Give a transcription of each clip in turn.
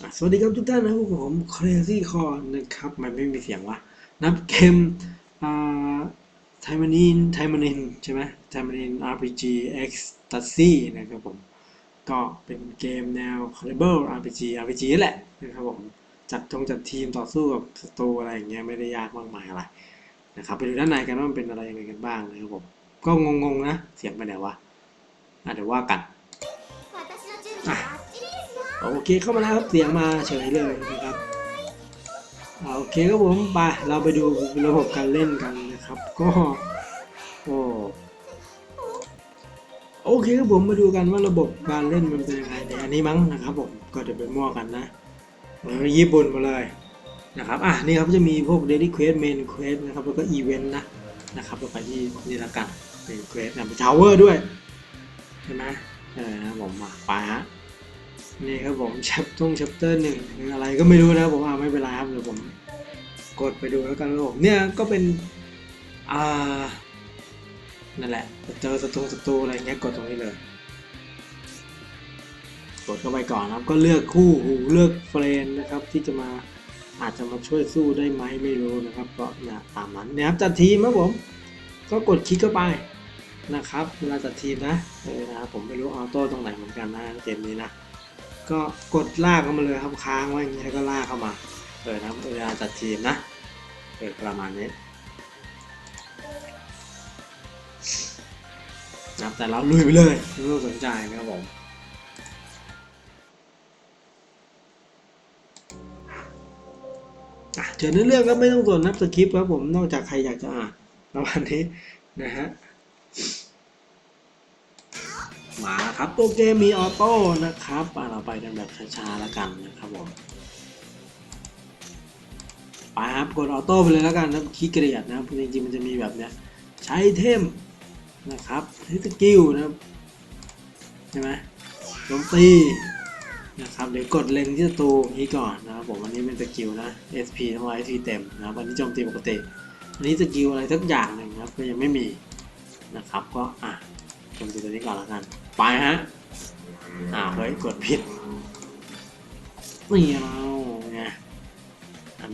สวัสดีครับทุกท่านนะครับผม Crazy c o r นะครับ มันไม่มีเสียงวะนับเกมอ่าไทมานินไทมานินใช่ไหมไทมานิน RPG X t a s y นะครับผม ก็เป็นเกมแนว Caliber RPG RPG แหละนะครับผมจัดทงจัดทีมต่อสู้กับศัตรูอะไรอย่างเงี้ยไม่ได้ยากมากมายอะไรนะครับไปดูด้านในกันว่ามันเป็นอะไรยังไงกันบ้างนะครับผม ก็งงๆนะ เสียงไปไหนวะอะเดี๋ยวว่ากัน โอเคเข้ามาแล้วครับเสียงมาเฉยเลยนะครับโอเคครับผมไปเราไปดูระบบการเล่นกันนะครับ ก็โอ้โอเคครับผมมาดูกันว่าระบบการเล่นมันเป็นยังไงในอันนี้มั้งนะครับผมก็จะเป็นมั่วกันนะเหมือนญี่ปุ่นมาเลยนะครับอะนี่ครับจะมีพวก daily quest main quest นะครับแล้วก็ event นะนะครับเราไปที่นี่ละกัน main quest นะเป็น tower ด้วยใช่ไหมเออนะครับผมมาไปฮะ นี่ครับผมแชปต้อง chapter หนึ่งอะไรก็ไม่รู้นะผมอ่าไม่เป็นไรครับเดี๋ยวผมกดไปดูแล้วกันครับผมเนี่ยก็เป็นอ่านั่นแหละเจอศัตรูศัตรูอะไรเงี้ยกดตรงนี้เลยกดเข้าไปก่อนนะครับก็เลือกคู่หูเลือกเฟรนนะครับ ที่จะมาอาจจะมาช่วยสู้ได้ไหมไม่รู้นะครับ ก็เนี่ยตามนั้นเนี่ยครับจัดทีมครับผม ก็กดคลิกเข้าไปนะครับเวลาจัดทีมนะเออนะครับผมไม่รู้ออโต้ตรงไหนเหมือนกันนะเกมนี้นะ ก็กดลากเข้ามาเลยครับค้างไว้อย่างนี้แล้วก็ลากเข้ามาเออนะเวลาจัดทีมนะเออประมาณนี้นะแต่เราลุยไปเลยไม่ต้องสนใจนะครับผมเจอเนื้อเรื่องก็ไม่ต้องสนนับสคริปต์ครับผมนอกจากใครอยากจะอ่านประมาณนี้นะฮะ มาแล้วครับตัวเกมมีออโต้นะครับเราไปกันแบบช้าๆแล้วกันนะครับผมไปครับกดออโต้ไปเลยแล้วกันนะขี้เกียจนะครับจริงๆมันจะมีแบบเนี้ยใช้เทมนะครับใช้สกิลนะครับใช่ไหมโจมตีนะครับเดี๋ยวกดเล็งที่ศัตรูนี้ก่อนนะครับผมอันนี้เป็นสกิลนะ SP ต้องร้อย SP เต็มนะครับอันนี้โจมตีปกติอันนี้สกิลอะไรสักอย่างหนึ่งนะครับก็ยังไม่มีนะครับก็อะผมดูตัวนี้ก่อนแล้วกัน ไปฮะ อ่าเฮ้ยกดผิดนี่เราไง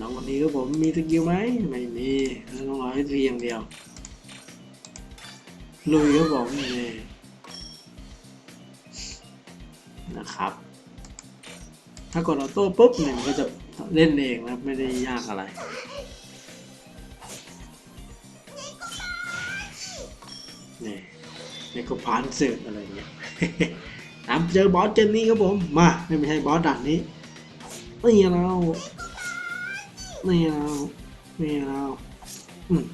น้องคนนี้ก็ผมมีสกิลไหมไม่มีแล้วต้องรอให้ทีอย่างเดียว ลุยครับผมนี่นะครับ ถ้ากดออโต้ปุ๊บเนี่ยมันก็จะเล่นเองนะไม่ได้ยากอะไรนี่ ในก็พานเสิร์ฟอะไรเงี้ยตามเจอบอสเกมนี้ครับผม มาไม่ใช่บอสด่านนี้นี่เรานี่เรานี่เราอืม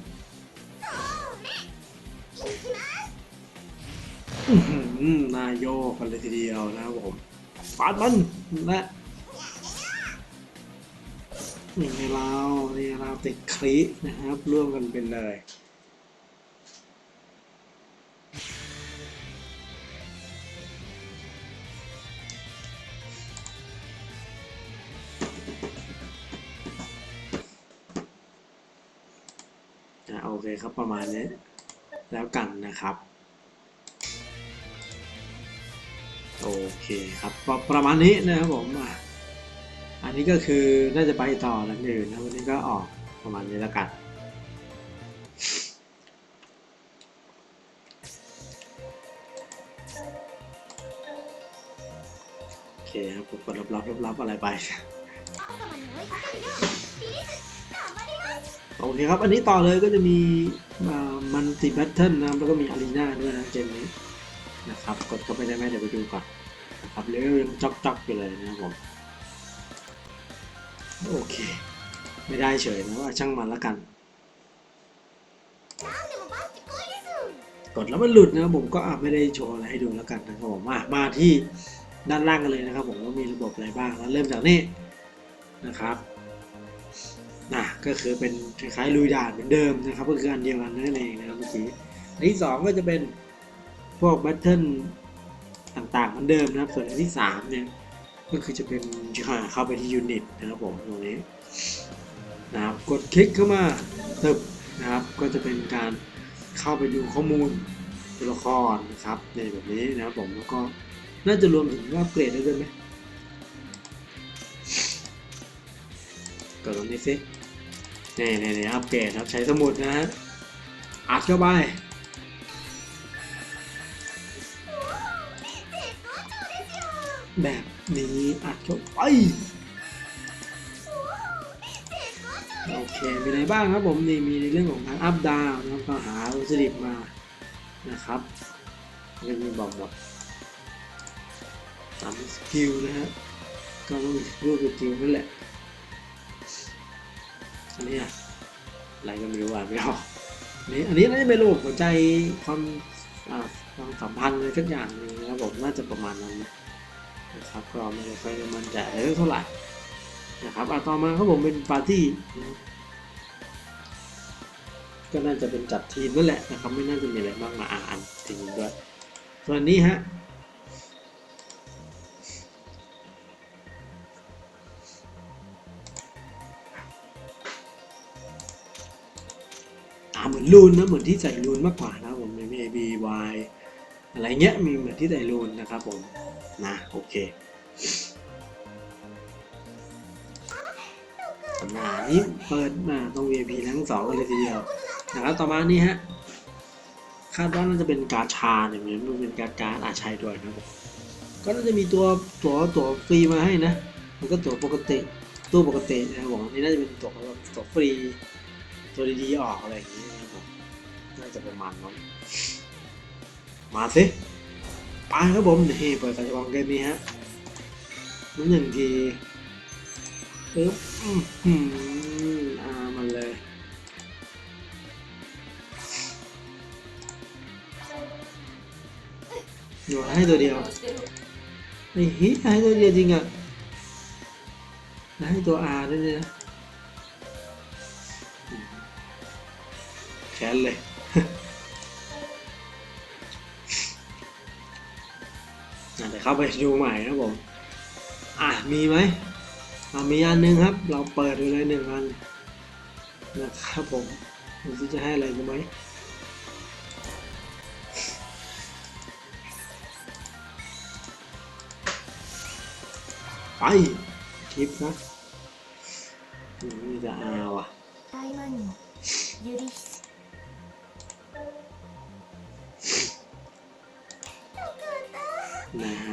อื้อหือนายโยกันเลยทีเดียวนะครับผมฟาดมันและนี่เรานี่เราติดคลินะครับร่วมกันเป็นเลย อะโอเคครับประมาณนี้แล้วกันนะครับโอเคครับประประมาณนี้นะครับผมอะอันนี้ก็คือน่าจะไปต่อแล้วอื่นนะวันนี้ก็ออกประมาณนี้แล้วกัน โอเคครับกดรับรับรับรับอะไรไป โอเคครับ อันนี้ต่อเลยก็จะมีมันติแบทเทิลนะแล้วก็มีอารีนาด้วยนะเจนนี้นะครับ กดเข้าไปได้ไหมเดี๋ยวไปดูก่อนนะครับเลเวลยังจ๊อกๆอยู่เลยนะครับผมโอเค ไม่ได้เฉยนะว่าช่างมันละกัน กดแล้วมันหลุดนะครับผมก็อาไม่ได้โชว์อะไรให้ดูแล้วกันนะครับผมมามาที่ด้านล่างกันเลยนะครับผมว่ามีระบบอะไรบ้างแล้วเริ่มจากนี้นะครับ นะก็คือเป็นคล้ายๆลุยด่านเหมือนเดิมนะครับก็คืออันเดียวกันนั่นเองนะครับเมื่อกี้อันที่สองก็จะเป็นพวกแบทเทิลต่างๆเหมือนเดิมนะครับ ส่วนอันที่สามเนี่ยก็คือจะเป็นเข้าไปที่ยูนิตนะครับผมตรงนี้นะครับกดคลิกเข้ามาตึบนะครับ ก็จะเป็นการเข้าไปดูข้อมูลตัวละครนะครับในแบบนี้นะครับผมแล้วก็น่าจะรวมถึงว่าเกรดได้ด้วยไหม กดตรงนี้สินี่นี่นี่อัปเกรดครับใช้สมุดนะฮะอัดเข้าไปแบบนี้อัดเข้าไปโอเคมีอะไรบ้างครับผมนี่มีในเรื่องของการอัพดาวนะครับก็หาวัตถุดิบมานะครับก็มีบอกหมดตามสกิลนะฮะก็ต้องมีรูปสกิลนั่นแหละ อันนี้อะไรก็ไม่รู้อ่านไม่ออกนี่อันนี้น่าจะเป็นระบบหัวใจความความสัมพันธ์อะไรสักอย่างหนึงนะครับผมน่าจะประมาณนั้นนะครับก็ไม่ได้ค่อยจะมั่นใจเท่าไหร่นะครับอะต่อมาครับผมเป็นปาร์ตี้ก็น่าจะเป็นจัดทีมนั่นแหละนะครับไม่น่าจะมีอะไรมากมาอ่านถึงด้วย ส่วนนี้ฮะ เหมือนรูนนะเหมือนที่ใส่รูนมากกว่านะผมมี A B Y อะไรเงี้ยมีเหมือนที่ใส่รูนนะครับผมนะโอเคสำนานี้เปิดมาตรง VIP ทั้งสองเลยทีเดียวนะครับต่อมานี่ฮะคาดว่าน่าจะเป็นกาชาเนี่ยเหมือนมันเป็นการการอาชัยด้วยนะครับผมก็น่าจะมีตัวตัวตัวฟรีมาให้นะ มันก็ตัวปกติตู้ปกตินะครับผมนี่น่าจะเป็นตัวตัวฟรี ตัวดีๆออกอะไรอย่างนี้นะครับผมน่าจะประมาณนั้นมาสิไปครับผมนี่เปิดการจะวางเกมนี้ฮะนั่นหนึ่งทีปึ๊บอืมอ่ามันเลยโยนให้ตัวเดียวไอ้ฮิให้ตัวเดียวจริงอะให้ตัว R ด้วยนะ แค้นเลยอ่เดี๋ยวเข้าไปดูใหม่นะผม อะ มีไหมอะมีอันหนึงครับ เราเปิดดูเลยหนึ่งอันนะครับผมดูสิจะให้อะไรกูไหมไปคลิปนะอืมมีแต่อาว่ะ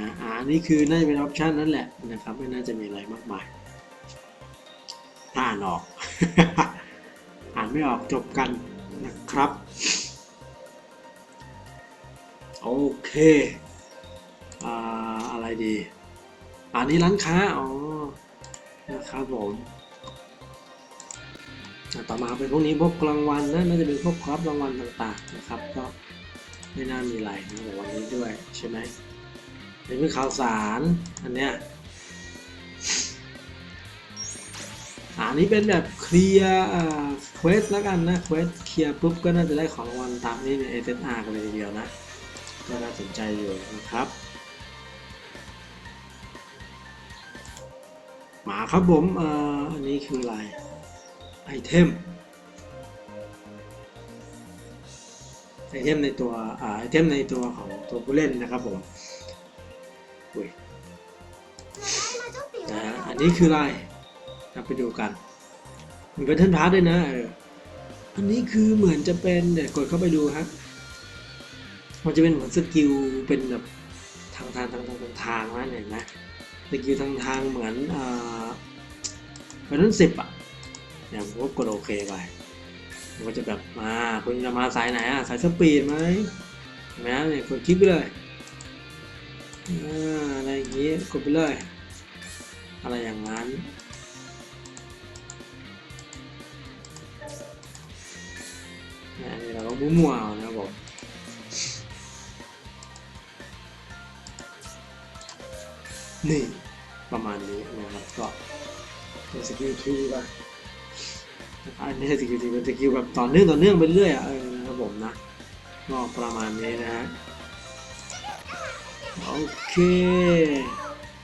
นะอันนี้คือน่าจะเป็นออปชันนั่นแหละนะครับไม่น่าจะมีอะไรมากมายถ้าอ่านออก อ่านไม่ออกจบกันนะครับ โอเคอ่าอะไรดี อันนี้ร้านค้า อ๋อ นะครับผมต่อมาเป็นพวกนี้พวกรางวัลนะน่าจะเป็นพวกครับรางวัลต่างๆนะครับ ก็ไม่น่ามีอะไรนะแต่วันนี้ด้วยใช่ไหม นเป็นข่าวสารอันเนี้ยอันนี้เป็นแบบเคลียร์เควสแล้วกันนะเควสเคลียร์ปุ๊บก็น่าจะได้ของรางวัลตามนี้ใน SSR กันเลยทีเดียวนะ ก็น่าสนใจอยู่นะครับ มาครับผมอ,อันนี้คืออะไรไอเทมไอเทมในตัวไอเทมในตัวของตัวผู้เล่นนะครับผม อุ้ยนะฮะอันนี้คืออะไรเราไปดูกัน มีแพทเทิร์นพาร์ทด้วยนะเอออันนี้คือเหมือนจะเป็นเดี๋ยวกดเข้าไปดูครับมันจะเป็นเหมือนสกิลเป็นแบบทางทางทางทางทางทางนะเห็นไหมสกิลทางทางเหมือนอ่าเป็นรุ่นสิบอะเนี่ยผมก็กดโอเคไปมันก็จะแบบมาคุณจะมาสายไหนอะสายสปีดไหมเห็นไหมเนี่ยกดคลิกไปเลย อะไรอย่างงี้กดไปเลย อะไรอย่างนั้นนี่ยอันนี้เราก็มั่วๆนะครับผมนี่ประมาณนี้นะครับก็เป็นสกิลทีไปอันนี้สกิลทีเป็นสกิลแบบต่อเนื่องต่อเนื่องไปเรื่อยอะเออนะครับผมนะก็ประมาณนี้นะฮะ โอเค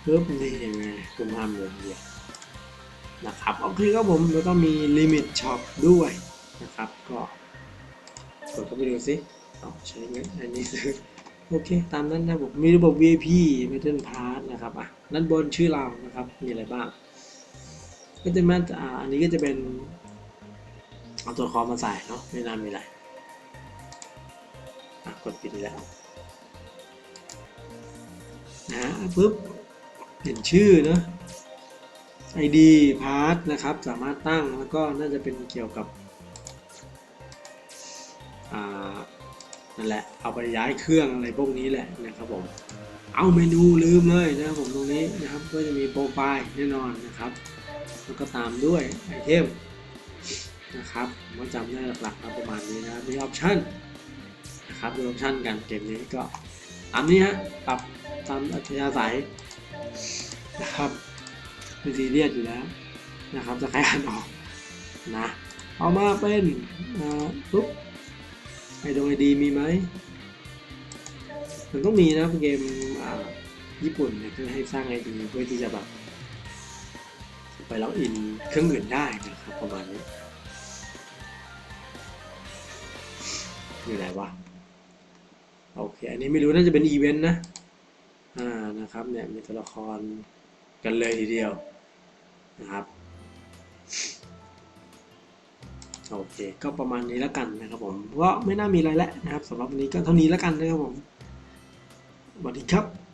ปึ๊บนี่ยังไงคุณทำเลยทีเดียวนะครับโอเคครับผมแล้วก็มีลิมิตช็อปด้วยนะครับก็กดเข้าไปดูสิเอาใช้เงินอันนี้ซื้อโอเค ตามนั้นนะผมมีระบบ VIP Metal Pass นะครับอะด้นบนชื่อเรานะครับ มีอะไรบ้าง ก็จะมาอ่าอันนี้ก็จะเป็นเอาตัวคอมาใส่เนาะไม่น่ามีอะไรอะกดปิดแล้ว นะปุ๊บเปลี่ยนชื่อเนอะ ID พาร์ทนะครับ สามารถตั้งแล้วก็น่าจะเป็นเกี่ยวกับนั่นแหละ เอาไปย้ายเครื่องอะไรพวกนี้แหละนะครับผม เอาเมนูลืมเลยนะครับผมตรงนี้นะครับ ก็จะมีโปรไฟล์แน่นอนนะครับ แล้วก็ตามด้วยไอเทมนะครับผมก็จำได้หลักๆประมาณนี้นะมีออปชั่นนะครับมีออปชั่นกันเกมนี้ก็ตามนี้ฮะปรับ ตามอัธยาศัยนะครับเป็นซีเรียสอยู่แล้วนะครับจะใครอ่านออกนะเอามาเป็นปุ๊บไอดงไอดีมีไหมมันต้องมีนะเกมญี่ปุ่นเนี่ยคือให้สร้างไอดีเพื่อที่จะแบบไปล็อกอินเครื่องอื่นได้นะครับประมาณนี้อยู่ไหนวะโอเค อันนี้ไม่รู้น่าจะเป็นอีเวนต์นะ อ่านะครับเนี่ยมีตัวละครกันเลยทีเดียวนะครับโอเค ก็ประมาณนี้แล้วกันนะครับผมก็ไม่น่ามีอะไรแล้วนะครับสำหรับวันนี้ก็เท่านี้แล้วกันนะครับผมสวัสดีครับ